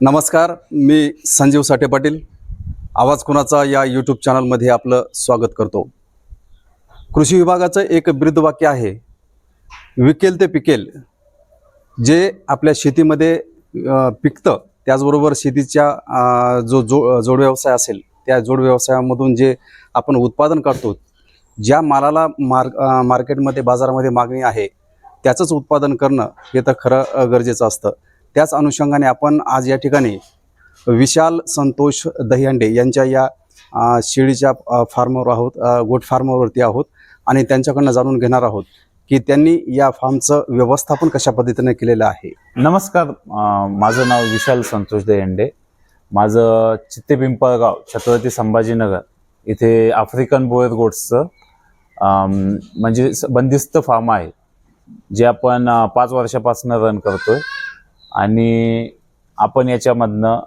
नमस्कार मी संजीव साठे पाटील. आवाज कुणाचा या यूट्यूब चॅनलमध्ये आपलं स्वागत करतो. कृषी विभागाचं एक वाक्य आहे विकेल ते पिकेल. जे आपल्या शेतीमध्ये पिकतं त्याचबरोबर शेतीच्या जो जो जोड व्यवसाय असेल त्या जोड व्यवसायामधून जे आपण उत्पादन करतो ज्या मालाला मार मार्केटमध्ये बाजारामध्ये मागणी आहे त्याचंच उत्पादन करणं हे तर खरं गरजेचं असतं. त्याच अनुषंगाने आपण आज या ठिकाणी विशाल संतोष दहीहंडे यांच्या या शिर्डीच्या फार्मवर आहोत गोट फार्मवरती आहोत आणि त्यांच्याकडनं जाणून घेणार आहोत की त्यांनी या फार्मचं व्यवस्थापन कशा पद्धतीने केलेलं आहे. नमस्कार माझं नाव विशाल संतोष दहीहंडे. माझं चित्ते पिंपळगाव छत्रपती संभाजीनगर इथे आफ्रिकन बोयर गोट्सचं म्हणजे स- बंदिस्त फार्म आहे जे आपण पाच वर्षापासून रन करतोय. आणि आपण याच्यामधनं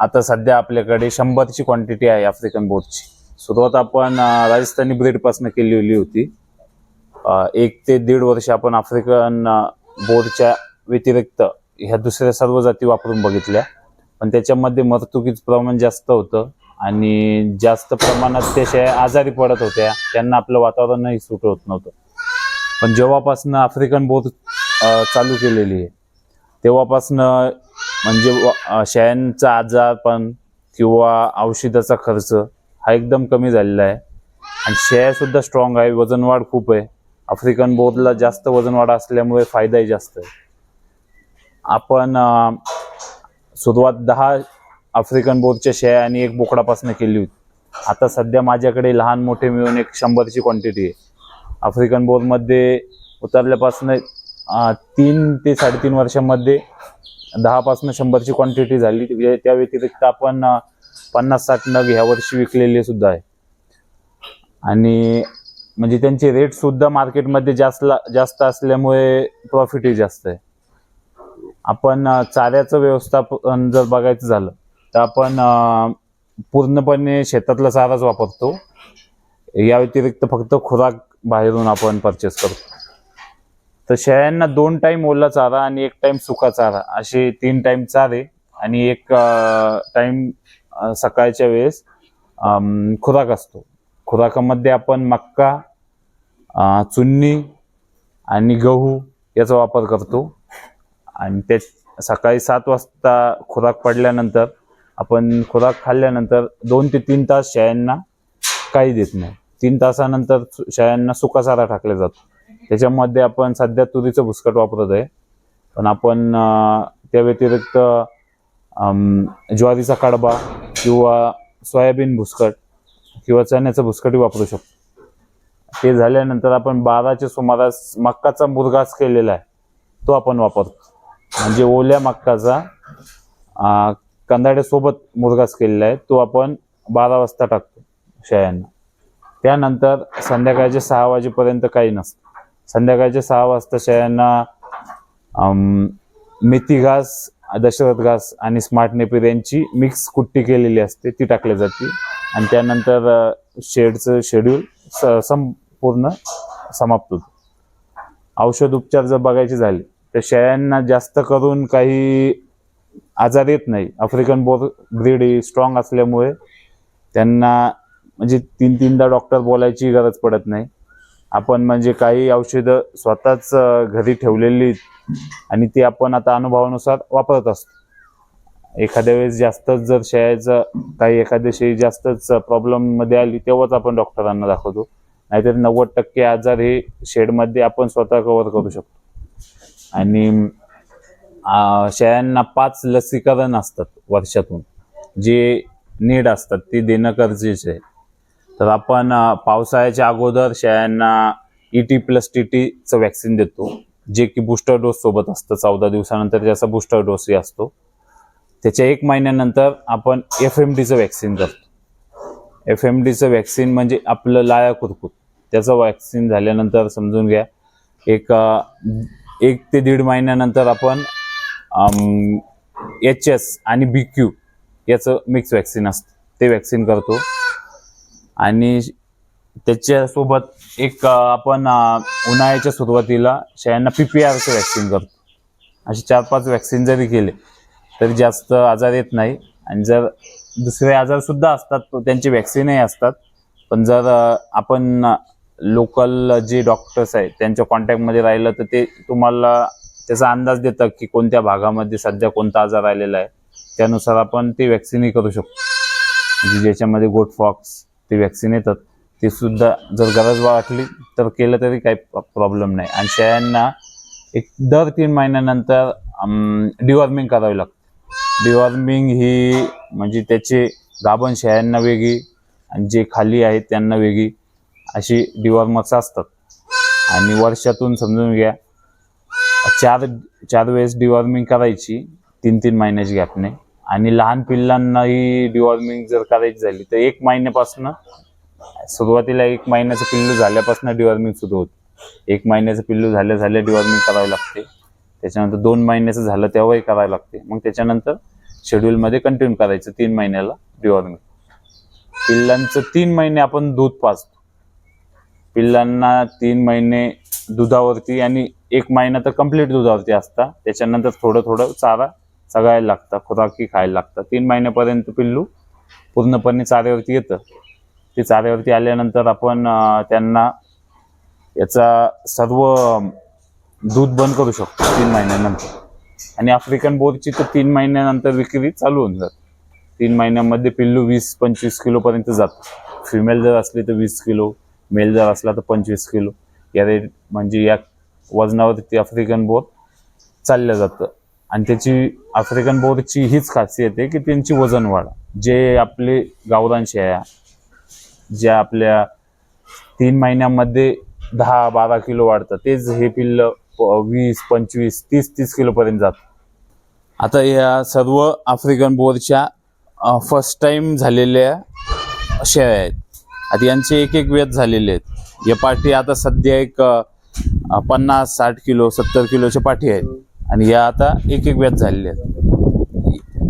आता सध्या आपल्याकडे शंभरची क्वांटिटी आहे आफ्रिकन बोटची सुरुवात आपण राजस्थानी ब्रीडपासून केलेली होती. एक ते दीड वर्ष आपण आफ्रिकन बोटच्या बोर्डच्या व्यतिरिक्त ह्या दुसऱ्या सर्व जाती वापरून बघितल्या. पण त्याच्यामध्ये मर्तुकीचं प्रमाण जास्त होतं आणि जास्त प्रमाणात त्या शेळ्या आजारी पडत होत्या. त्यांना आपलं वातावरणही सुट होत नव्हतं. पण जेव्हापासनं आफ्रिकन बोर्ड चालू केलेली आहे तेव्हापासनं म्हणजे शेळ्यांचा आजारपण किंवा औषधाचा खर्च हा एकदम कमी झालेला आहे. आणि शेळ्यासुद्धा स्ट्रॉंग आहे वजनवाढ खूप आहे. आफ्रिकन बोरला जास्त वजनवाढ असल्यामुळे फायदाही जास्त आहे. आपण सुरुवात दहा आफ्रिकन बोरच्या शेळ्या आणि एक बोकडापासून केली होती. आता सध्या माझ्याकडे लहान मोठे मिळून एक शंभरची क्वांटिटी आहे. आफ्रिकन बोरमध्ये उतरल्यापासून तीन ते साडेतीन वर्षामध्ये दहापासून शंभरची क्वांटिटी झाली. म्हणजे त्या व्यतिरिक्त आपण पन्नास साठ नग ह्या वर्षी विकलेले सुद्धा आहे. आणि म्हणजे त्यांचे रेट सुद्धा मार्केटमध्ये जास्त जास्त असल्यामुळे प्रॉफिटही जास्त आहे. आपण चाऱ्याचं व्यवस्थापन जर बघायचं झालं तर आपण पूर्णपणे शेतातला चाराच वापरतो. या व्यतिरिक्त फक्त खुराक बाहेरून आपण परचेस करतो. तर शेळ्यांना दोन टाइम ओला चारा आणि एक टाइम सुका चारा. असे तीन टाइम चारे आणि एक टाइम सकाळच्या वेळेस खुराक असतो. खुराकामध्ये आपण मक्का चुन्नी आणि गहू याचा वापर करतो. आणि ते सकाळी सात वाजता खुराक पडल्यानंतर आपण खुराक खाल्ल्यानंतर दोन ते तीन तास शेळ्यांना काही देत नाही. तीन तासानंतर सु- शेळ्यांना सुका चारा टाकला जातो. त्याच्यामध्ये आपण सध्या तुरीचं भुसकट वापरत आहे. पण आपण त्या व्यतिरिक्त ज्वारीचा कडबा किंवा सोयाबीन भुसकट किंवा चण्याचं भुसकटही वापरू शकतो. ते झाल्यानंतर आपण बाराच्या सुमारास मक्काचा मुरगास केलेला आहे तो आपण वापरतो. म्हणजे ओल्या मक्काचा कंदाड्यासोबत मुरगास केलेला आहे तो आपण बारा वाजता टाकतो शेळ्यांना. त्यानंतर संध्याकाळच्या सहा वाजेपर्यंत काही नसतं. संध्याकाळच्या सहा वाजता शेळ्यांना मेथी घास दशरथ घास आणि स्मार्ट नेपिर यांची मिक्स कुट्टी केलेली असते ती टाकली जाते. आणि त्यानंतर शेडचं शेड्यूल स- संपूर्ण समाप्त होतं. औषध उपचार जर बघायचे झाले तर शेळ्यांना जास्त करून काही आजार येत नाही. आफ्रिकन बोर ब्रीड ही स्ट्रॉंग असल्यामुळे त्यांना म्हणजे तीन तीनदा डॉक्टर बोलायची गरज पडत नाही. आपण म्हणजे काही औषधं स्वतःच घरी ठेवलेली आणि ती आपण आता अनुभवानुसार वापरत असतो. एखाद्या वेळेस जास्तच जर शेळ्याचं काही एखाद्या शेळी जास्तच प्रॉब्लेममध्ये आली तेव्हाच आपण डॉक्टरांना दाखवतो. नाहीतर नव्वद टक्के आजार हे शेडमध्ये आपण स्वतः कव्हर करू शकतो. आणि शेळ्यांना पाच लसीकरण असतात वर्षातून. जे नीड असतात ती देणं गरजेचं आहे. तर आपण पावसाळ्याच्या अगोदर शेळ्यांना ई टी प्लस टी टीचं वॅक्सिन देतो जे की बुस्टर डोस सोबत असतं. चौदा दिवसानंतर त्याचा बुस्टर डोसही असतो. त्याच्या एक महिन्यानंतर आपण एफ एम डीचं वॅक्सिन करतो. एफ एम डीचं वॅक्सिन म्हणजे आपलं लाया कुरकुत त्याचं वॅक्सिन झाल्यानंतर समजून घ्या एक एक ते दीड महिन्यानंतर आपण एच एस आणि बी क्यू याचं मिक्स वॅक्सिन असतं. ते वॅक्सिन करतो. आणि त्याच्यासोबत एक आपण उन्हाळ्याच्या सुरुवातीला शेळ्यांना पी पी आरचं वॅक्सिन करतो. असे चार पाच वॅक्सिन जरी केले तरी जास्त आजार येत नाही. आणि जर दुसरे आजारसुद्धा असतात तो त्यांचे वॅक्सिनही असतात. पण जर आपण लोकल जे डॉक्टर्स आहेत त्यांच्या कॉन्टॅक्टमध्ये राहिलं तर ते तुम्हाला त्याचा अंदाज देतात की कोणत्या भागामध्ये सध्या कोणता आजार आलेला आहे. त्यानुसार आपण ते वॅक्सिनही करू शकतो. म्हणजे ज्याच्यामध्ये गोट फॉक्स ते वॅक्सिन येतात ते सुद्धा जर गरज वाटली तर केलं तरी काही प्रॉब्लेम नाही. आणि शेळ्यांना एक दर तीन महिन्यानंतर डिवॉर्मिंग करावी लागते. डिवॉर्मिंग ही म्हणजे त्याचे गाभण शेळ्यांना वेगळी आणि जे खाली आहेत त्यांना वेगळी अशी डिवॉर्मर्स असतात. आणि वर्षातून समजून घ्या चार चार वेळेस डिवॉर्मिंग करायची तीन तीन महिन्याची गॅपने आणि लहान पिल्लांनाही डिवॉर्मिंग जर करायची झाली तर एक महिन्यापासून सुरुवातीला एक महिन्याचं पिल्लू झाल्यापासून डिवॉर्मिंग सुरू होते. एक महिन्याचं पिल्लू झाल्या झाल्या डिवॉर्मिंग करावी लागते. त्याच्यानंतर दोन महिन्याचं झालं तेव्हाही करावं लागते. मग त्याच्यानंतर शेड्यूलमध्ये कंटिन्यू करायचं तीन महिन्याला डिवॉर्मिंग पिल्लांचं तीन महिने आपण दूध पाजतो. पिल्लांना तीन महिने दुधावरती आणि एक महिना तर कंप्लीट दुधावरती असता. त्याच्यानंतर थोडं थोडं चारा चगायला लागतं खुराकी खायला लागतं. तीन महिन्यापर्यंत पिल्लू पूर्णपणे चाऱ्यावरती येतं. ते चाऱ्यावरती आल्यानंतर आपण त्यांना याचा सर्व दूध बंद करू शकतो तीन महिन्यानंतर. आणि आफ्रिकन बोरची तर तीन महिन्यानंतर विक्री चालू होऊन जाते. तीन महिन्यामध्ये पिल्लू वीस पंचवीस किलोपर्यंत जातं. फिमेल जर असली तर वीस किलो मेल जर असला तर पंचवीस किलो. या रेट म्हणजे या वजनावरती आफ्रिकन बोर चाललं जातं. आणि त्याची आफ्रिकन बोरची हीच खासियत आहे की त्यांची वजन वाढ. जे आपले गावरान शेळ्या ज्या आपल्या तीन महिन्यामध्ये दहा बारा किलो वाढतात तेच हे पिल्ल वीस पंचवीस तीस तीस किलोपर्यंत जात. आता या सर्व आफ्रिकन बोरच्या फर्स्ट टाइम झालेल्या शेळ्या आहेत. आता यांचे एक एक वेध झालेले आहेत. या पाठी आता सध्या एक पन्नास साठ किलो सत्तर किलोच्या पाठी आहेत. आणि या आता एक एक वेद झालेले आहेत.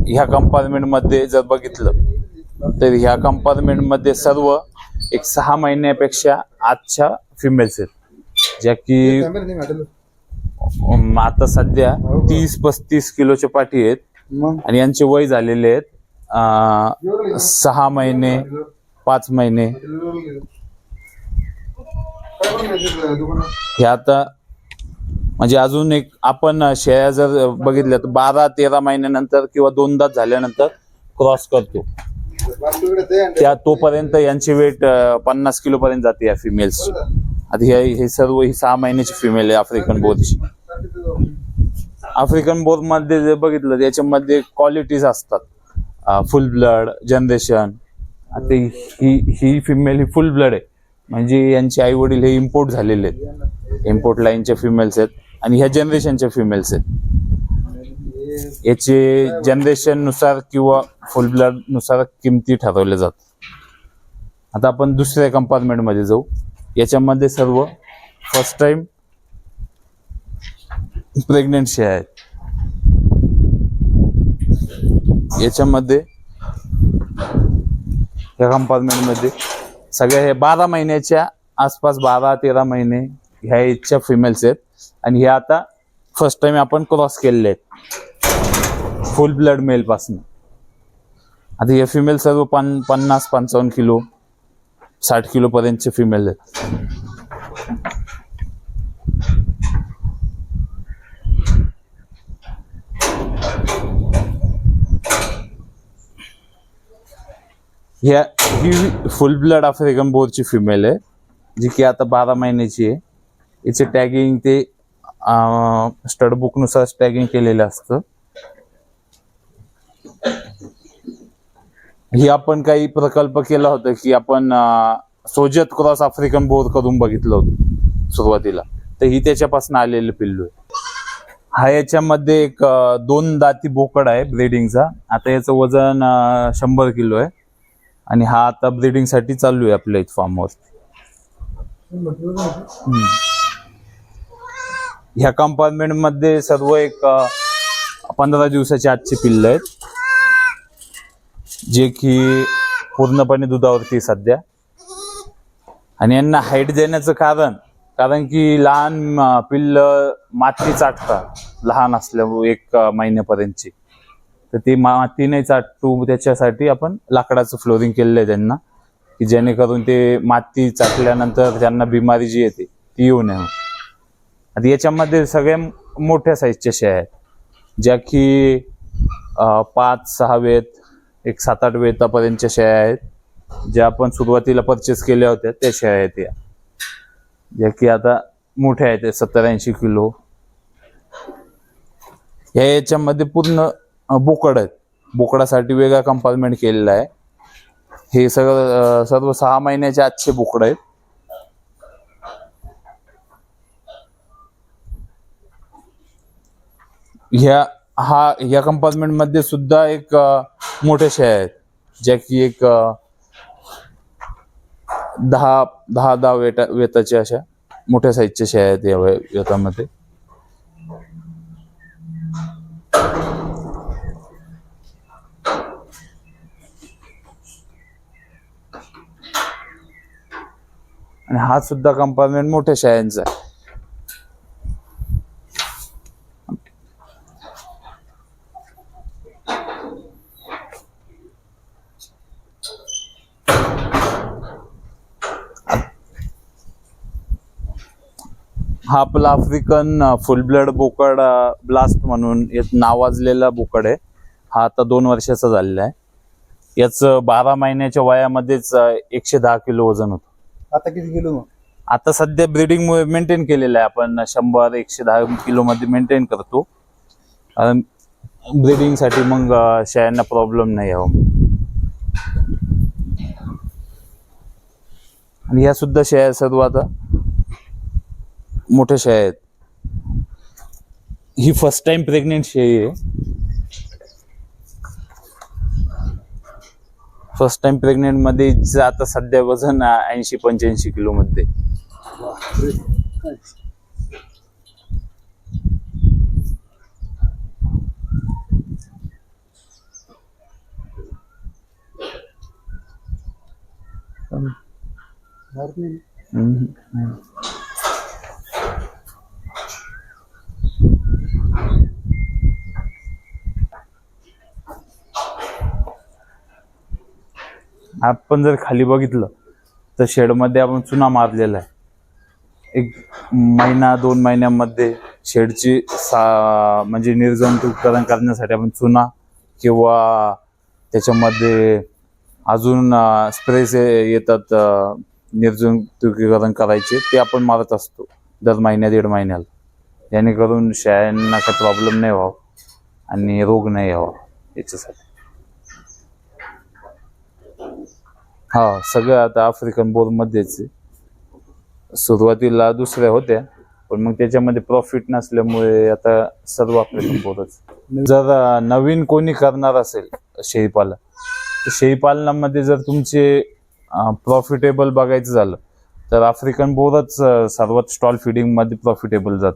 ह्या कंपार्टमेंटमध्ये जर बघितलं तर ह्या कंपार्टमेंटमध्ये सर्व एक सहा महिन्यापेक्षा आजच्या फिमेल्स आहेत. ज्या की आता सध्या तीस पस्तीस किलोच्या पाठी आहेत. आणि यांचे वय झालेले आहेत सहा महिने पाच महिने. हे आता म्हणजे अजून एक आपण शेळ्या जर बघितल्या तर बारा तेरा महिन्यानंतर किंवा दोनदा झाल्यानंतर क्रॉस करतो. त्या तोपर्यंत यांची वेट पन्नास किलो पर्यंत जाते या फिमेल्सची आता हे सर्व ही सहा महिन्याची फिमेल आहे आफ्रिकन बोरची आफ्रिकन बोरमध्ये जे बघितलं याच्यामध्ये क्वालिटीज असतात. फुल ब्लड जनरेशन आता ही ही फिमेल ही फुल ब्लड आहे. म्हणजे यांचे आई वडील हे इम्पोर्ट झालेले आहेत. इम्पोर्ट लाईनच्या फिमेल्स आहेत. आणि ह्या जनरेशनच्या फिमेल्स आहेत. याचे जनरेशननुसार किंवा फुल ब्लडनुसार किमती ठरवल्या जातात. आता आपण दुसऱ्या कंपार्टमेंटमध्ये जाऊ. याच्यामध्ये सर्व फर्स्ट टाइम प्रेग्नेंट शेळ्या आहेत. याच्यामध्ये या कंपार्टमेंटमध्ये सगळ्या हे बारा महिन्याच्या आसपास बारा तेरा महिने ह्या एजच्या फिमेल्स आहेत. आणि हे आता फर्स्ट टाइम आपण क्रॉस केलेले आहेत. फुल ब्लड मेलपासून आता हे फिमेल सर्व पन पन्नास पंचावन्न किलो साठ किलो पर्यंतचे फिमेल आहेत. ह्या ही फुल ब्लड आफ्रिकन बोरची फिमेल आहे जी की आता बारा महिन्याची आहे. हिचे टॅगिंग ते स्टड बुकनुसार टॅगिंग केलेलं असतं. ही आपण काही प्रकल्प केला होता की आपण सोजत क्रॉस आफ्रिकन बोर करून बघितलं होतं सुरुवातीला. तर ही त्याच्यापासून आलेलं पिल्लू आहे. हा याच्यामध्ये एक दोन दाती बोकड आहे ब्रिडिंगचा आता याचं वजन शंभर किलो आहे. आणि हा आता ब्रिडिंगसाठी चालू आहे आपल्या इथं फार्मवर ह्या कंपार्टमेंटमध्ये सर्व एक पंधरा दिवसाची आजची पिल्ल आहेत. जे की पूर्णपणे दुधावरती सध्या. आणि यांना हाईट देण्याचं कारण कारण की लहान पिल्ल माती चाटतात. लहान असल्यामुळे एक महिन्यापर्यंतची. तर ती माती नाही चाटू त्याच्यासाठी आपण लाकडाचं फ्लोरिंग केलेलं आहे त्यांना की जेणेकरून ते माती चाटल्यानंतर त्यांना बिमारी जी येते ती येऊ नये. आता याच्यामध्ये सगळ्या मोठ्या साईजच्या शेळ्या आहेत. ज्या की पाच सहा वेत एक सात आठ वेतापर्यंतच्या शेळ्या आहेत. ज्या आपण सुरुवातीला परचेस केल्या होत्या त्या शेळ्या आहेत या. ज्या की आता मोठ्या आहेत सत्तर ऐंशी किलो. या याच्यामध्ये पूर्ण बोकड आहेत. बोकडासाठी वेगळा कंपार्टमेंट केलेला आहे. हे सगळं सर्व सहा महिन्याचे आजचे बोकड आहेत. ह्या हा या कंपार्टमेंटमध्ये सुद्धा एक मोठे मोठ्या शेळ्या आहेत ज्या की एक दहा दहा दहा वेटा वेताच्या अशा मोठ्या साईजच्या शेळ्या आहेत या वेतामध्ये. आणि हा सुद्धा कंपार्टमेंट मोठ्या शाळांचा आहे. हा आपला आफ्रिकन फुल ब्लड बोकड ब्लास्ट म्हणून एक नावाजलेला बोकड आहे. हा आता दोन वर्षाचा झालेला आहे. याचं बारा महिन्याच्या वयामध्येच एकशे दहा किलो वजन होतं. आता किती किलो आता सध्या ब्रिडिंग मेंटेन केलेलं आहे. आपण शंभर एकशे दहा किलो मध्ये मेंटेन करतो. कारण ब्रिडिंगसाठी मग शेळ्यांना प्रॉब्लेम नाही यावं आणि ह्या सुद्धा शेळ्या सर्व आता मोठ्या शेळ्या आहेत. ही फर्स्ट टाइम प्रेग्नेंट शेळी आहे फर्स्ट टाइम प्रेग्नेंटमध्ये हिचं आता सध्या वजन ऐंशी पंच्याऐंशी किलो मध्ये. आपण जर खाली बघितलं तर शेडमध्ये आपण चुना मारलेला आहे. एक महिना दोन महिन्यामध्ये शेडची सा म्हणजे निर्जंतुकीकरण करण्यासाठी आपण चुना किंवा त्याच्यामध्ये अजून स्प्रेस येतात निर्जंतुकीकरण करायचे ते आपण मारत असतो दर महिन्या दीड महिन्याला. जेणेकरून शेळ्यांना काही प्रॉब्लेम नाही व्हावं आणि रोग नाही यावा याच्यासाठी. हा सगळं आता आफ्रिकन बोर मध्येच आहे. सुरुवातीला दुसऱ्या होत्या पण मग त्याच्यामध्ये प्रॉफिट नसल्यामुळे आता सर्व आफ्रिकन बोरच जर नवीन कोणी करणार असेल शेळीपालन तर शेळीपालनामध्ये जर तुमचे प्रॉफिटेबल बघायचं झालं तर आफ्रिकन बोरच सर्वात स्टॉल फिडिंगमध्ये प्रॉफिटेबल जात.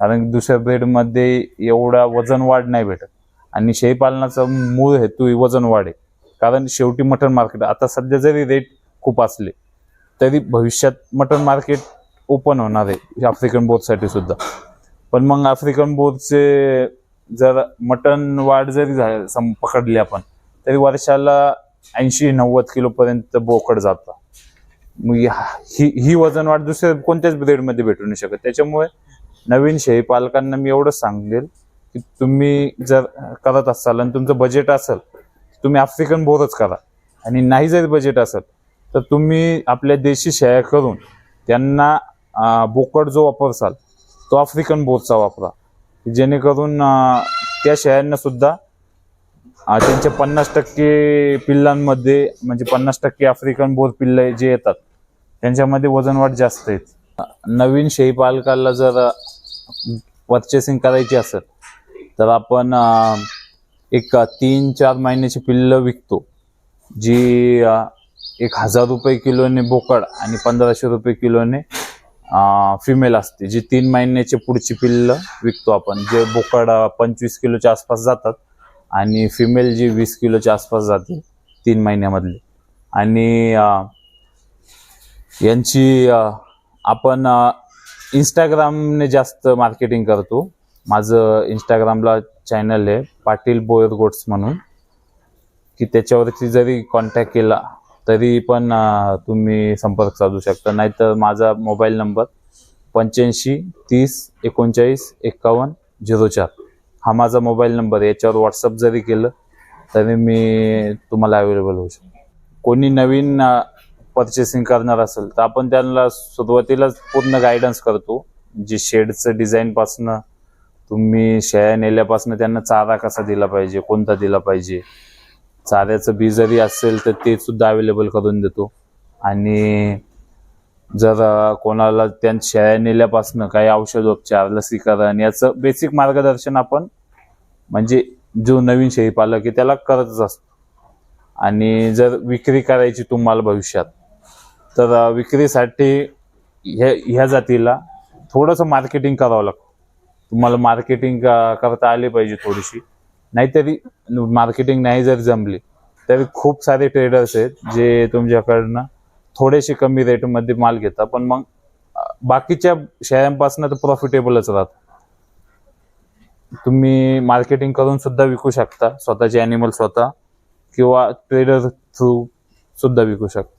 कारण दुसऱ्या ब्रेडमध्ये एवढा वजन वाढ नाही भेटत. आणि शेळीपालनाचा मूळ हेतू वजन वाढ आहे. कारण शेवटी मटन मार्केट आता सध्या जरी रेट खूप असले तरी भविष्यात मटन मार्केट ओपन होणार आहे आफ्रिकन बोर्डसाठी सुद्धा. पण मग आफ्रिकन बोर्डचे जर मटण वाढ जरी झाली सम पकडली आपण तरी वर्षाला ऐंशी नव्वद किलोपर्यंत बोकड जातं. मग ही ही वजन वाढ दुसऱ्या कोणत्याच ब्रेडमध्ये भेटू नाही शकत. त्याच्यामुळे नवीन शेळी पालकांना मी एवढंच सांगेल की तुम्ही जर करत असाल आणि तुमचं बजेट असेल तुम्ही आफ्रिकन बोरच करा. आणि नाही जरी बजेट असेल तर तुम्ही आपल्या देशी शेळ्या करून त्यांना बोकड जो वापरसाल तो आफ्रिकन बोरचा वापरा. जेणेकरून त्या शेळ्यांना सुद्धा त्यांच्या पन्नास टक्के पिल्लांमध्ये म्हणजे पन्नास टक्के आफ्रिकन बोर पिल्ल जे येतात त्यांच्यामध्ये वजनवाढ जास्त येते नवीन शेळी पालकाला जर परचेसिंग करायची असेल तर आपण एक तीन चार महिन्याची पिल्लं विकतो जी एक हजार रुपये किलोने बोकड आणि पंधराशे रुपये किलोने फिमेल असते जी तीन महिन्याची पुढची पिल्लं विकतो आपण जे बोकड पंचवीस किलोच्या आसपास जातात आणि फिमेल जी वीस किलोच्या आसपास जाते तीन महिन्यामधली. आणि यांची आपण इंस्टाग्रामने जास्त मार्केटिंग करतो. माझं इंस्टाग्रामला चॅनल आहे पाटील बोयर गोट्स म्हणून. की त्याच्यावरती जरी कॉन्टॅक्ट केला तरी पण तुम्ही संपर्क साधू शकता. नाहीतर माझा मोबाईल नंबर पंच्याऐंशी तीस एकोणचाळीस एकावन्न झिरो चार. हा माझा मोबाईल नंबर आहे. याच्यावर व्हॉट्सअप जरी केलं तरी मी तुम्हाला अवेलेबल होऊ शकतो. कोणी नवीन परचेसिंग करणार असेल तर आपण त्यांना सुरुवातीलाच पूर्ण गायडन्स करतो. जे शेडचं डिझाईनपासनं तुम्ही शेळ्या नेल्यापासून त्यांना चारा कसा दिला पाहिजे? कोणता दिला पाहिजे? चाऱ्याचं बी जरी असेल तर ते सुद्धा अवेलेबल करून देतो. आणि जर कोणाला त्या शेळ्या नेल्यापासून काही औषधोपचार लसीकरण याचं बेसिक मार्गदर्शन आपण म्हणजे जो नवीन शेळी पालक आहे त्याला करतच असतो. आणि जर विक्री करायची तुम्हाला भविष्यात तर विक्रीसाठी ह्या ह्या जातीला थोडंसं मार्केटिंग करावं लागतं. तुम्हाला मार्केटिंग करता आली पाहिजे थोडीशी. नाहीतरी मार्केटिंग नाही जर जमली तरी खूप सारे ट्रेडर्स आहेत जे तुमच्याकडनं थोडेसे कमी रेटमध्ये माल घेतात पण मग बाकीच्या शेळ्यांपासून तर प्रॉफिटेबलच राहत तुम्ही मार्केटिंग करून सुद्धा विकू शकता स्वतःचे अॅनिमल स्वतः किंवा ट्रेडर थ्रू सुद्धा विकू शकता.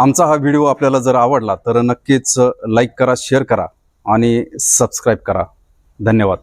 आमचा हा व्हिडिओ आपल्याला जर आवडला तर नक्कीच लाईक करा शेअर करा आणि सबस्क्राईब करा. धन्यवाद.